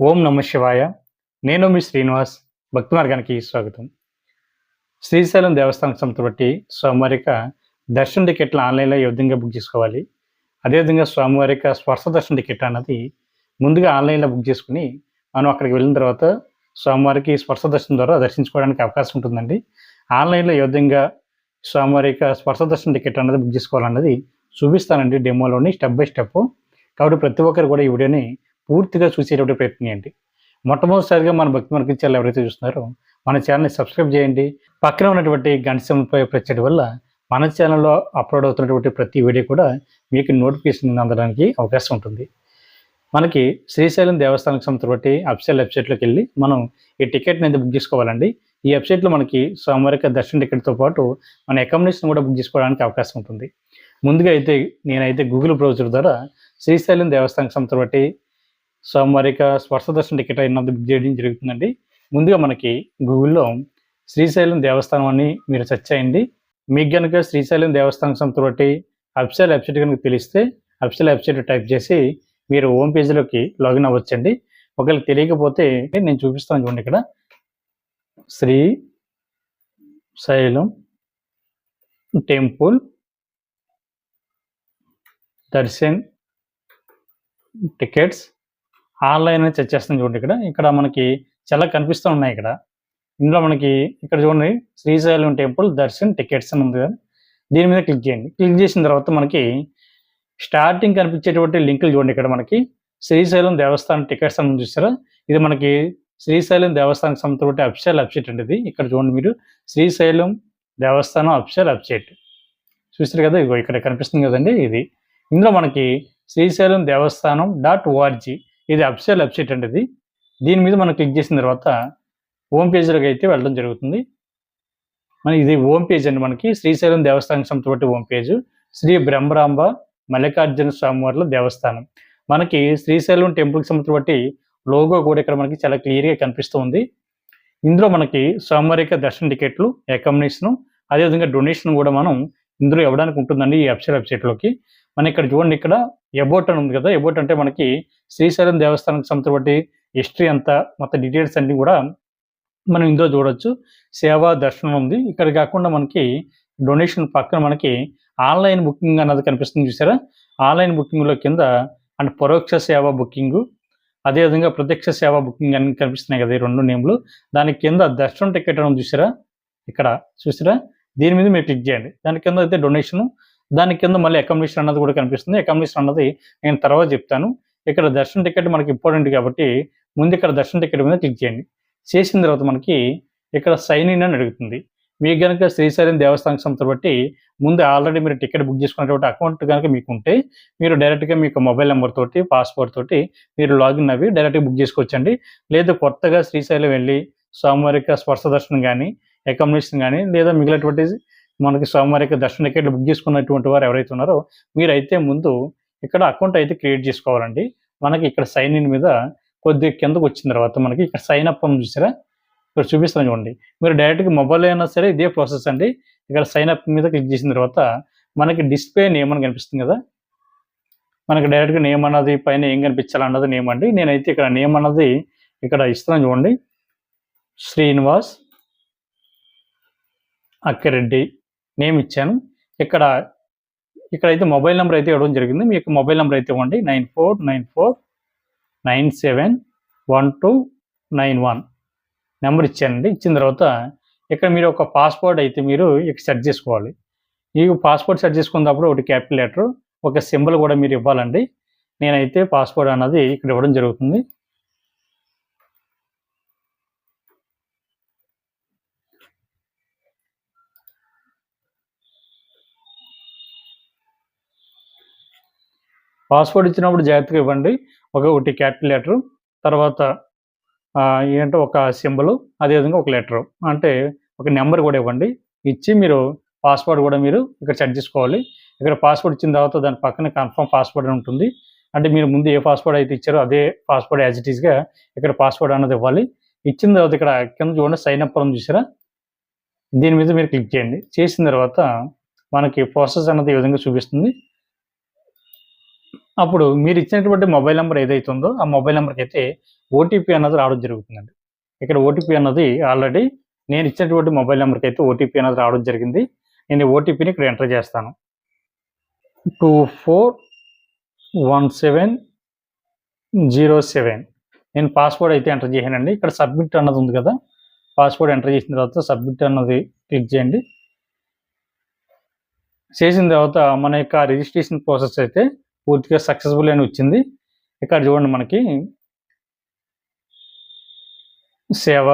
ఓం నమ శివాయ. నేను మీ శ్రీనివాస్. భక్తి మార్గానికి స్వాగతం. శ్రీశైలం దేవస్థానం సంస్థ బట్టి స్వామివారిక దర్శన టికెట్లు ఆన్లైన్లో ఏ విధంగా బుక్ చేసుకోవాలి? అదేవిధంగా స్వామివారిక స్పర్శ దర్శన టికెట్ అన్నది ముందుగా ఆన్లైన్లో బుక్ చేసుకుని మనం అక్కడికి వెళ్ళిన తర్వాత స్వామివారికి స్పర్శ దర్శనం ద్వారా దర్శించుకోవడానికి అవకాశం ఉంటుందండి. ఆన్లైన్లో ఏ విధంగా స్వామివారిక స్పర్శ దర్శన టికెట్ అన్నది బుక్ చేసుకోవాలన్నది చూపిస్తానండి డెమోలోని స్టెప్ బై స్టెప్. కాబట్టి ప్రతి ఒక్కరు కూడా ఈ వీడియోని పూర్తిగా చూసేటువంటి ప్రయత్నం చేయండి. మొట్టమొదటిసారిగా మన భక్తి మనకి ఛానల్ ఎవరైతే చూస్తున్నారో మన ఛానల్ని సబ్స్క్రైబ్ చేయండి. పక్కన ఉన్నటువంటి గంట సింబల్పై వల్ల మన ఛానల్లో అప్లోడ్ అవుతున్నటువంటి ప్రతి వీడియో కూడా మీకు నోటిఫికేషన్ అందడానికి అవకాశం ఉంటుంది. మనకి శ్రీశైలం దేవస్థానం సంస్థ బట్టి అఫిషియల్ వెబ్సైట్లోకి వెళ్ళి మనం ఈ టికెట్ని అయితే బుక్ చేసుకోవాలండి. ఈ వెబ్సైట్లో మనకి సోమవారిక దర్శన టికెట్తో పాటు మన అకామిడేషన్ కూడా బుక్ చేసుకోవడానికి అవకాశం ఉంటుంది. ముందుగా అయితే నేనైతే గూగుల్ బ్రౌజర్ ద్వారా శ్రీశైలం దేవస్థానం సంస్థ బట్టి సోమవారిక స్పర్శ దర్శన టికెట్ అయినంత బుక్ చేయడం జరుగుతుందండి. ముందుగా మనకి గూగుల్లో శ్రీశైలం దేవస్థానం అని మీరు సెర్చ్ చేయండి. మీకు కనుక శ్రీశైలం దేవస్థానం సంతోటి బట్టి అఫిషియల్ వెబ్సైట్ కనుక తెలిస్తే అఫిషియల్ వెబ్సైట్ టైప్ చేసి మీరు హోమ్ పేజీలోకి లాగిన్ అవ్వచ్చండి. ఒకవేళ తెలియకపోతే నేను చూపిస్తాను చూడండి ఇక్కడ. Srisailam temple darshan tickets online అని చెక్ చేస్తాం చూడండి ఇక్కడ. ఇక్కడ మనకి చాలా కనిపిస్తూ ఉన్నాయి ఇక్కడ. ఇందులో మనకి ఇక్కడ చూడండి శ్రీశైలం టెంపుల్ దర్శన్ టికెట్స్ అని ఉంది కదా. దీని మీద క్లిక్ చేయండి. క్లిక్ చేసిన తర్వాత మనకి స్టార్టింగ్ కనిపించేటువంటి లింకులు చూడండి ఇక్కడ మనకి. శ్రీశైలం దేవస్థానం టికెట్స్ అని చూసారా? ఇది మనకి శ్రీశైలం దేవస్థానం సంస్థ బట్టి అఫిషియల్ వెబ్సైట్ అండి ఇది. ఇక్కడ చూడండి మీరు. శ్రీశైలం దేవస్థానం అఫిషియల్ వెబ్సైట్ చూసారు కదా? ఇగో ఇక్కడ కనిపిస్తుంది కదండి ఇది. ఇందులో మనకి శ్రీశైలం దేవస్థానం డాట్ ఓఆర్జీ ఇది అఫిషియల్ వెబ్సైట్ అండి ఇది. దీని మీద మనం క్లిక్ చేసిన తర్వాత హోమ్ పేజ్లోకి అయితే వెళ్ళడం జరుగుతుంది. మన ఇది హోమ్ పేజ్ అండి మనకి. శ్రీశైలం దేవస్థానం సంస్థ బట్టి హోమ్ పేజ్. శ్రీ బ్రహ్మరాంబ మల్లికార్జున స్వామివార్ల దేవస్థానం. మనకి శ్రీశైలం టెంపుల్కి సంబంధించి బట్టి లోగో కూడా ఇక్కడ మనకి చాలా క్లియర్గా కనిపిస్తుంది ఇందులో మనకి స్వామివారిక దర్శన టికెట్లు అకామిడేషను అదేవిధంగా డొనేషన్ కూడా మనం ఇందులో ఇవ్వడానికి ఉంటుందండి ఈ అఫిషియల్ వెబ్సైట్లోకి మన ఇక్కడ చూడండి ఇక్కడ ఎబోట్ అని ఉంది కదా ఎబోట్ అంటే మనకి శ్రీశైలం దేవస్థానానికి సంబంధించి హిస్టరీ అంతా మొత్తం డీటెయిల్స్ అన్నీ కూడా మనం ఇందులో చూడొచ్చు. సేవా దర్శనం ఉంది. ఇక్కడ కాకుండా మనకి డొనేషన్ పక్కన మనకి ఆన్లైన్ బుకింగ్ అన్నది కనిపిస్తుంది చూసారా? ఆన్లైన్ బుకింగ్లో కింద అండ్ పరోక్ష సేవ బుకింగ్ అదేవిధంగా ప్రత్యక్ష సేవ బుకింగ్ అని కనిపిస్తున్నాయి కదా ఈ రెండు నేమ్లు. దాని కింద దర్శనం టికెట్ అని చూసారా? ఇక్కడ చూసారా? దీని మీద మీరు క్లిక్ చేయండి. దాని కింద అయితే డొనేషన్ దాని కింద మళ్ళీ అకామిడేషన్ అన్నది కూడా కనిపిస్తుంది. అకామిడేషన్ అన్నది నేను తర్వాత చెప్తాను. ఇక్కడ దర్శన టికెట్ మనకి ఇంపార్టెంట్ కాబట్టి ముందు ఇక్కడ దర్శన టికెట్ మీద క్లిక్ చేయండి. చేసిన తర్వాత మనకి ఇక్కడ సైన్ ఇన్ అని అడుగుతుంది. మీకు కనుక శ్రీశైలం దేవస్థానం సంస్థ బట్టి ముందు ఆల్రెడీ మీరు టికెట్ బుక్ చేసుకున్నటువంటి అకౌంట్ కనుక మీకు ఉంటే మీరు డైరెక్ట్గా మీకు మొబైల్ నెంబర్ తోటి పాస్పోర్ట్ తోటి మీరు లాగిన్ అవి డైరెక్ట్గా బుక్ చేసుకోవచ్చండి. లేదు కొత్తగా శ్రీశైలం వెళ్ళి సోమవారిక స్పర్శ దర్శనం కానీ అకామిడేషన్ కానీ లేదా మిగిలినటువంటి మనకి సోమవారిక దర్శన టికెట్లు బుక్ చేసుకున్నటువంటి వారు ఎవరైతే ఉన్నారో మీరైతే ముందు ఇక్కడ అకౌంట్ అయితే క్రియేట్ చేసుకోవాలండి. మనకి ఇక్కడ సైన్ ఇన్ మీద కొద్దిగా కిందకు వచ్చిన తర్వాత మనకి ఇక్కడ సైన్ అప్ అని చూసారా? ఇక్కడ చూపిస్తాను చూడండి. మీరు డైరెక్ట్గా మొబైల్ అయినా సరే ఇదే ప్రాసెస్ అండి. ఇక్కడ సైన్ అప్ మీద క్లిక్ చేసిన తర్వాత మనకి డిస్ప్లే నేమ్ అని కనిపిస్తుంది కదా? మనకి డైరెక్ట్గా నేమ్ అన్నది పైన ఏం కనిపించాలన్నది నేమ్ అండి. నేనైతే ఇక్కడ నేమ్ అన్నది ఇక్కడ ఇస్తున్నాను చూడండి. శ్రీనివాస్ అక్కిరెడ్డి. నేమ్ ఇచ్చాను. ఇక్కడ ఇక్కడైతే మొబైల్ నెంబర్ అయితే ఇవ్వడం జరిగింది. మీకు మొబైల్ నెంబర్ అయితే ఇవ్వండి. Nine four nine four nine seven one two nine one. Number ఇచ్చానండి. ఇచ్చిన తర్వాత ఇక్కడ మీరు ఒక పాస్పోర్ట్ అయితే మీరు ఇక్కడ సెట్ చేసుకోవాలి. ఈ పాస్పోర్ట్ సెట్ చేసుకున్నప్పుడు ఒకటి క్యాపిటల్ లెటర్ ఒక సింబల్ కూడా మీరు ఇవ్వాలండి. నేనైతే పాస్పోర్ట్ అన్నది ఇక్కడ ఇవ్వడం జరుగుతుంది. పాస్వర్డ్ ఇచ్చినప్పుడు జాగ్రత్తగా ఇవ్వండి. ఒక ఒకటి క్యాపిటల్ లెటర్ తర్వాత ఏంటో ఒక సింబల్ అదేవిధంగా ఒక లెటర్. అంటే ఒక నెంబర్ కూడా ఇవ్వండి. ఇచ్చి మీరు పాస్వర్డ్ కూడా మీరు ఇక్కడ సెట్ చేసుకోవాలి. ఇక్కడ పాస్వర్డ్ ఇచ్చిన తర్వాత దాని పక్కన కన్ఫర్మ్ పాస్వర్డ్ అని ఉంటుంది. అంటే మీరు ముందు ఏ పాస్వర్డ్ అయితే ఇచ్చారో అదే పాస్వర్డ్ యాజ్ ఇట్ ఈస్గా ఇక్కడ పాస్వర్డ్ అన్నది ఇవ్వాలి. ఇచ్చిన తర్వాత ఇక్కడ కింద చూడండి సైన్ అప్ అని చూసారా? దీని మీద మీరు క్లిక్ చేయండి. చేసిన తర్వాత మనకి ప్రాసెస్ అన్నది ఈ విధంగా చూపిస్తుంది. అప్పుడు మీరు ఇచ్చినటువంటి మొబైల్ నెంబర్ ఏదైతే ఉందో ఆ మొబైల్ నెంబర్కి అయితే ఓటీపీ అన్నది రావడం జరుగుతుందండి. ఇక్కడ ఓటీపీ అన్నది ఆల్రెడీ నేను ఇచ్చినటువంటి మొబైల్ నెంబర్కి అయితే ఓటీపీ అన్నది రావడం జరిగింది. నేను ఓటీపీని ఇక్కడ ఎంటర్ చేస్తాను. Two four one seven zero seven. నేను పాస్వర్డ్ అయితే ఎంటర్ చేశానండి. ఇక్కడ సబ్మిట్ అన్నది ఉంది కదా పాస్వర్డ్ ఎంటర్ చేసిన తర్వాత సబ్మిట్ అన్నది క్లిక్ చేయండి. చేసిన తర్వాత మన యొక్క రిజిస్ట్రేషన్ ప్రాసెస్ అయితే పూర్తిగా సక్సెస్ఫుల్ అని వచ్చింది. ఇక్కడ చూడండి మనకి సేవ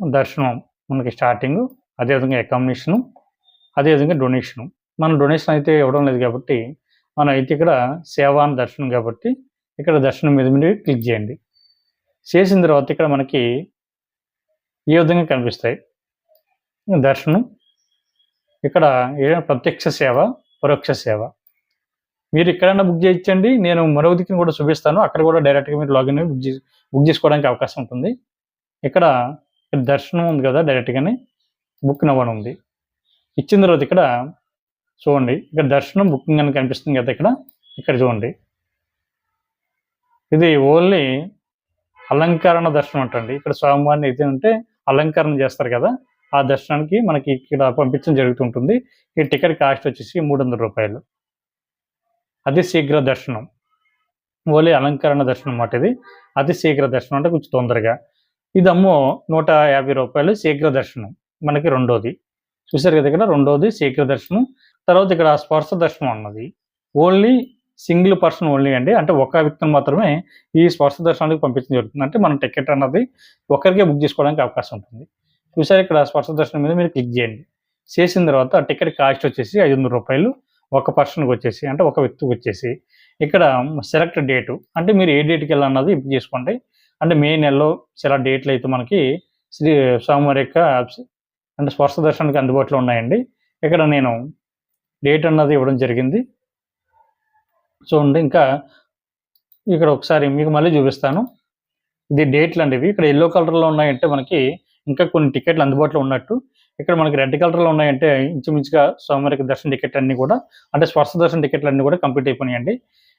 దర్శనం మనకి స్టార్టింగ్ అదేవిధంగా అకామిడేషను అదేవిధంగా డొనేషను మనం డొనేషన్ అయితే ఇవ్వడం లేదు కాబట్టి మనం అయితే ఇక్కడ సేవ అని దర్శనం కాబట్టి ఇక్కడ దర్శనం మీద మీరు క్లిక్ చేయండి. చేసిన తర్వాత ఇక్కడ మనకి ఏ విధంగా కనిపిస్తాయి? దర్శనం. ఇక్కడ ఏదైనా ప్రత్యక్ష సేవ పరోక్ష సేవ. మీరు ఎక్కడైనా బుక్ చేయించండి. నేను మరో దిక్కుని కూడా చూపిస్తాను. అక్కడ కూడా డైరెక్ట్గా మీరు లాగిన్ బుక్ చేసి బుక్ చేసుకోవడానికి అవకాశం ఉంటుంది. ఇక్కడ దర్శనం ఉంది కదా డైరెక్ట్గానే బుక్ నవ్వడం ఉంది. ఇచ్చిన తర్వాత ఇక్కడ చూడండి. ఇక్కడ దర్శనం బుకింగ్ అని కనిపిస్తుంది కదా ఇక్కడ. ఇక్కడ చూడండి. ఇది ఓన్లీ అలంకరణ దర్శనం అంటండి. ఇక్కడ స్వామివారిని అయితే ఉంటే అలంకరణ చేస్తారు కదా. ఆ దర్శనానికి మనకి ఇక్కడ పంపించడం జరుగుతుంటుంది. ఈ టికెట్ కాస్ట్ వచ్చేసి మూడు వందల రూపాయలు. అతి శీఘ్ర దర్శనం. ఓన్లీ అలంకరణ దర్శనం అన్నమాట ఇది. అతి శీఘ్ర దర్శనం అంటే కొంచెం తొందరగా. ఇదమ్మో నూట యాభై రూపాయలు శీఘ్ర దర్శనం. మనకి రెండోది. చూసారు కదా ఇక్కడ రెండోది శీఘ్ర దర్శనం. తర్వాత ఇక్కడ స్పర్శ దర్శనం అన్నది. ఓన్లీ సింగిల్ పర్సన్ ఓన్లీ అండి. అంటే ఒక వ్యక్తిని మాత్రమే ఈ స్పర్శ దర్శనానికి పంపించడం జరుగుతుంది. అంటే మనం టికెట్ అన్నది ఒకరికే బుక్ చేసుకోవడానికి అవకాశం ఉంటుంది. చూసారు ఇక్కడ స్పర్శ దర్శనం మీద మీరు క్లిక్ చేయండి. చేసిన తర్వాత టికెట్ కాస్ట్ వచ్చేసి ఐదు వందల రూపాయలు. ఒక పర్సన్కి వచ్చేసి అంటే ఒక వ్యక్తికి వచ్చేసి ఇక్కడ సెలెక్ట్ డేటు అంటే మీరు ఏ డేట్కి వెళ్ళాలన్నది ఇప్పుడు చేసుకోండి. అంటే మే నెలలో చాలా డేట్లు అయితే మనకి శ్రీ స్వామివారి యొక్క అంటే స్పర్శ దర్శనానికి అందుబాటులో ఉన్నాయండి. ఇక్కడ నేను డేట్ అన్నది ఇవ్వడం జరిగింది. చూడండి ఇంకా ఇక్కడ ఒకసారి మీకు మళ్ళీ చూపిస్తాను. ఇది డేట్లు అండి ఇవి. ఇక్కడ ఎల్లో కలర్లో ఉన్నాయంటే మనకి ఇంకా కొన్ని టికెట్లు అందుబాటులో ఉన్నట్టు ఇక్కడ మనకి రెడ్ కలర్లో ఉన్నాయంటే ఇంచుమించుగా స్వామివారికి దర్శన టికెట్ అన్ని కూడా అంటే స్పర్శ దర్శన టికెట్లు అన్ని కూడా కంప్లీట్ అయిపోయినాయండి.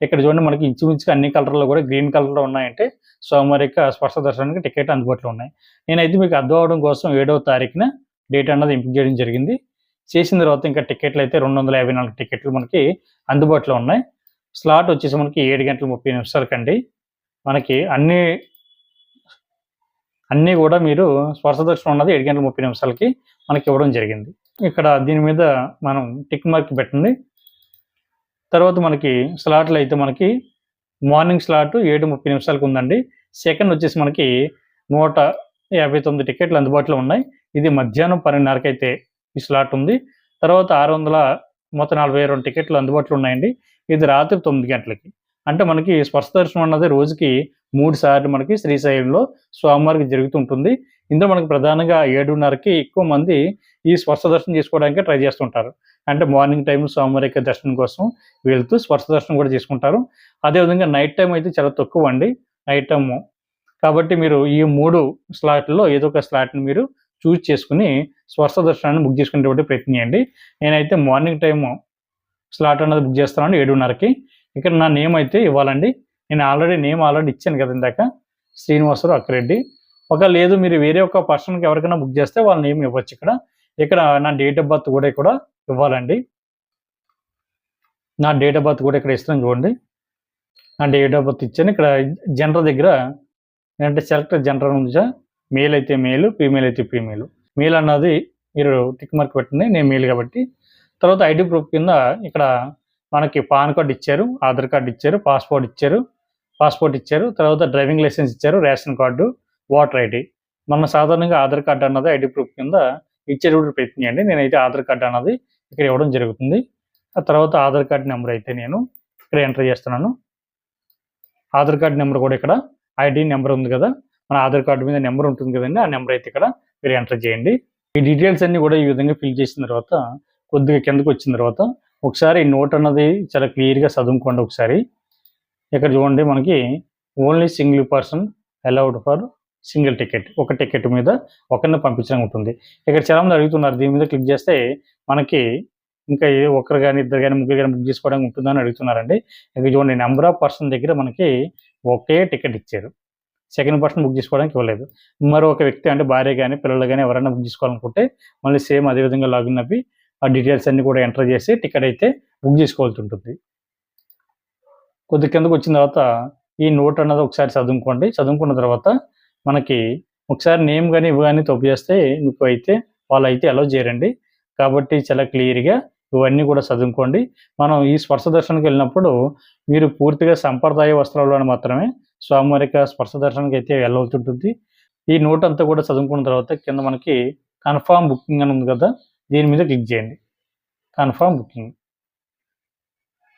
ఇక్కడ చూడండి మనకి ఇంచుమించుగా అన్ని కలర్లో కూడా గ్రీన్ కలర్లో ఉన్నాయంటే స్వామివారికి స్పర్శ దర్శనానికి టికెట్ అందుబాటులో ఉన్నాయి. నేనైతే మీకు అర్థం అవడం కోసం ఏడవ తారీఖున డేట్ అన్నది ఎంపిక చేయడం జరిగింది. చేసిన తర్వాత ఇంకా టికెట్లు అయితే రెండు వందల యాభై నాలుగు టికెట్లు మనకి అందుబాటులో ఉన్నాయి. స్లాట్ వచ్చేసి మనకి ఏడు గంటల ముప్పై నిమిషాలకండి మనకి అన్ని అన్నీ కూడా మీరు స్పర్శ దర్శనం ఉన్నది ఏడు గంటల ముప్పై నిమిషాలకి మనకి ఇవ్వడం జరిగింది. ఇక్కడ దీని మీద మనం టిక్ మార్క్ పెట్టండి తర్వాత మనకి స్లాట్లు అయితే మనకి మార్నింగ్ స్లాట్ ఏడు ముప్పై నిమిషాలకు ఉందండి. సెకండ్ వచ్చేసి మనకి నూట యాభై తొమ్మిది టికెట్లు అందుబాటులో ఉన్నాయి. ఇది మధ్యాహ్నం పన్నెండున్నరకు అయితే ఈ స్లాట్ ఉంది. తర్వాత ఆరు వందల మొత్తం నలభై రెండు టికెట్లు అందుబాటులో ఉన్నాయండి. ఇది రాత్రి తొమ్మిది గంటలకి. అంటే మనకి స్పర్శ దర్శనం అన్నది రోజుకి మూడు సార్లు మనకి శ్రీశైలంలో స్వామివారికి జరుగుతుంటుంది ఇందులో మనకు ప్రధానంగా ఏడున్నరకి ఎక్కువ మంది ఈ స్పర్శ దర్శనం చేసుకోవడానికి ట్రై చేస్తుంటారు. అంటే మార్నింగ్ టైం స్వామివారి దర్శనం కోసం వెళ్తూ స్పర్శ దర్శనం కూడా చేసుకుంటారు. అదేవిధంగా నైట్ టైం అయితే చాలా తక్కువ అండి. నైట్ టైము కాబట్టి మీరు ఈ మూడు స్లాట్లో ఏదో ఒక స్లాట్ని మీరు చూస్ చేసుకుని స్పర్శ దర్శనాన్ని బుక్ చేసుకునేటువంటి ప్రయత్నం చేయండి. నేనైతే మార్నింగ్ టైము స్లాట్ అన్నది బుక్ చేస్తున్నాను ఏడున్నరకి. ఇక్కడ నా నేమ్ అయితే ఇవ్వాలండి. నేను ఆల్రెడీ నేమ్ ఆల్రెడీ ఇచ్చాను కదా ఇందాక. శ్రీనివాసరావు అక్కరెడ్డి. ఒక లేదు మీరు వేరే ఒక పర్సన్కి ఎవరికైనా బుక్ చేస్తే వాళ్ళ నేమ్ ఇవ్వచ్చు ఇక్కడ. ఇక్కడ నా డేట్ ఆఫ్ బర్త్ కూడా ఇక్కడ ఇవ్వాలండి. నా డేట్ ఆఫ్ బర్త్ కూడా ఇక్కడ ఇస్తాను చూడండి. నా డేట్ ఆఫ్ బర్త్ ఇచ్చాను. ఇక్కడ జనరల్ దగ్గర ఏంటంటే సెలెక్ట్ జనరల్ నుంచి మేల్ అయితే మేలు ఫీమేల్ అయితే ఫీమేల్. మేల్ అన్నది మీరు టిక్ మార్క్ పెట్టండి. నేను మేల్ కాబట్టి. తర్వాత ఐడి ప్రూఫ్ కింద ఇక్కడ మనకి పాన్ కార్డ్ ఇచ్చారు ఆధార్ కార్డు ఇచ్చారు పాస్పోర్ట్ ఇచ్చారు పాస్పోర్ట్ ఇచ్చారు తర్వాత డ్రైవింగ్ లైసెన్స్ ఇచ్చారు రేషన్ కార్డు ఓటర్ ఐడి. మన సాధారణంగా ఆధార్ కార్డు అన్నది ఐడి ప్రూఫ్ కింద ఇచ్చేటప్పుడు ప్రయత్నం చేయండి. నేనైతే ఆధార్ కార్డు అన్నది ఇక్కడ ఇవ్వడం జరుగుతుంది. ఆ తర్వాత ఆధార్ కార్డు నెంబర్ అయితే నేను ఇక్కడ ఎంటర్ చేస్తున్నాను. ఆధార్ కార్డు నెంబర్ కూడా ఇక్కడ ఐడి నెంబర్ ఉంది కదా. మన ఆధార్ కార్డు మీద నెంబర్ ఉంటుంది కదండి. ఆ నెంబర్ అయితే ఇక్కడ మీరు ఎంటర్ చేయండి. ఈ డీటెయిల్స్ అన్ని కూడా ఈ విధంగా ఫిల్ చేసిన తర్వాత కొద్దిగా కిందకు వచ్చిన తర్వాత ఒకసారి నోట్ అన్నది చాలా క్లియర్గా చదువుకోండి ఒకసారి. ఇక్కడ చూడండి మనకి only single person allowed for single ticket ఒక టికెట్ మీద ఒకరిని పంపించడం ఉంటుంది. ఇక్కడ చాలామంది అడుగుతున్నారు దీని మీద క్లిక్ చేస్తే మనకి ఇంకా ఒకరు కానీ ఇద్దరు కానీ ముగ్గురు కానీ బుక్ చేసుకోవడానికి ఉంటుందని అడుగుతున్నారండి. ఇక్కడ చూడండి నెంబర్ ఆఫ్ పర్సన్ దగ్గర మనకి ఒకే టికెట్ ఇచ్చారు. సెకండ్ పర్సన్ బుక్ చేసుకోవడానికి ఇవ్వలేదు. మరో ఒక వ్యక్తి అంటే భార్య కానీ పిల్లలు కానీ ఎవరైనా బుక్ చేసుకోవాలనుకుంటే మళ్ళీ సేమ్ అదే విధంగా లాగిన్ అవి ఆ డీటెయిల్స్ అన్ని కూడా ఎంటర్ చేసి టికెట్ అయితే బుక్ చేసుకోవాల్సి ఉంటుంది. కొద్ది కిందకు వచ్చిన తర్వాత ఈ నోట్ అన్నది ఒకసారి చదువుకోండి. చదువుకున్న తర్వాత మనకి ఒకసారి నేమ్ కానీ ఇవి కానీ తప్పు చేస్తే మీకు అయితే వాళ్ళు అయితే అలౌ చేయరండి. కాబట్టి చాలా క్లియర్గా ఇవన్నీ కూడా చదువుకోండి. మనం ఈ స్పర్శ దర్శనానికి వెళ్ళినప్పుడు మీరు పూర్తిగా సంప్రదాయ వస్త్రాలను మాత్రమే స్వామివారికి స్పర్శ దర్శనానికి అయితే వెళ్ళవుతుంటుంది ఈ నోట్ అంతా కూడా చదువుకున్న తర్వాత కింద మనకి కన్ఫామ్ బుకింగ్ అని ఉంది కదా దీని మీద క్లిక్ చేయండి. కన్ఫామ్ బుకింగ్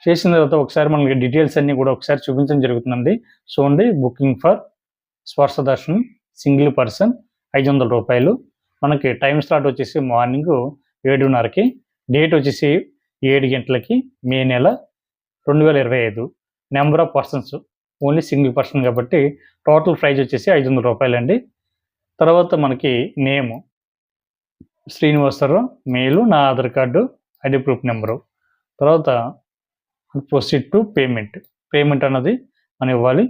చేసిన తర్వాత ఒకసారి మనకి డీటెయిల్స్ అన్నీ కూడా ఒకసారి చూపించడం జరుగుతుందండి. చూడండి బుకింగ్ ఫర్ స్పర్శ దర్శనం సింగిల్ పర్సన్ ఐదు వందల రూపాయలు. మనకి టైం స్లాట్ వచ్చేసి మార్నింగ్ ఏడున్నరకి డేట్ వచ్చేసి ఏడు గంటలకి మే నెల రెండు వేల ఇరవై ఐదు. Number of persons only single person కాబట్టి టోటల్ ప్రైజ్ వచ్చేసి ఐదు వందల రూపాయలండి. తర్వాత మనకి నేము శ్రీనివాసరావు మెయిలు నా Aadhaar card ID proof number. తర్వాత ప్రొసీడ్ టు పేమెంట్. పేమెంట్ అన్నది మనం ఇవ్వాలి.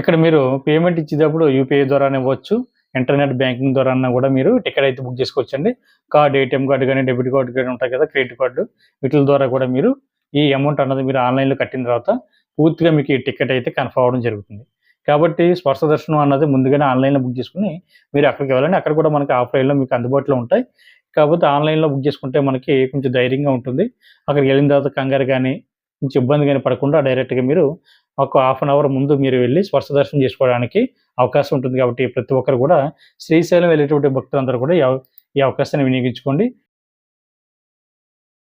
ఇక్కడ మీరు పేమెంట్ ఇచ్చేటప్పుడు యూపీఐ ద్వారానే ఇవ్వచ్చు ఇంటర్నెట్ బ్యాంకింగ్ ద్వారా కూడా మీరు టికెట్ అయితే బుక్ చేసుకోవచ్చండి. కార్డ్ ఏటీఎం కార్డు కానీ డెబిట్ కార్డు కానీ ఉంటాయి కదా క్రెడిట్ కార్డు వీటి ద్వారా కూడా మీరు ఈ అమౌంట్ అన్నది మీరు ఆన్లైన్లో కట్టిన తర్వాత పూర్తిగా మీకు ఈ టికెట్ అయితే కన్ఫర్మ్ అవ్వడం జరుగుతుంది. కాబట్టి స్పర్శ దర్శనం అన్నది ముందుగానే ఆన్లైన్లో బుక్ చేసుకుని మీరు అక్కడికి వెళ్ళండి. అక్కడ కూడా మనకి ఆఫ్లైన్లో మీకు అందుబాటులో ఉంటాయి. కాకపోతే ఆన్లైన్లో బుక్ చేసుకుంటే మనకి కొంచెం ధైర్యంగా ఉంటుంది. అక్కడికి వెళ్ళిన తర్వాత కంగారు కానీ కొంచెం ఇబ్బంది కానీ పడకుండా డైరెక్ట్గా మీరు ఒక హాఫ్ అన్ అవర్ ముందు మీరు వెళ్ళి స్పర్శ దర్శనం చేసుకోవడానికి అవకాశం ఉంటుంది కాబట్టి ప్రతి ఒక్కరు కూడా శ్రీశైలం వెళ్ళేటువంటి భక్తులందరూ కూడా ఈ ఈ అవకాశాన్ని వినియోగించుకోండి.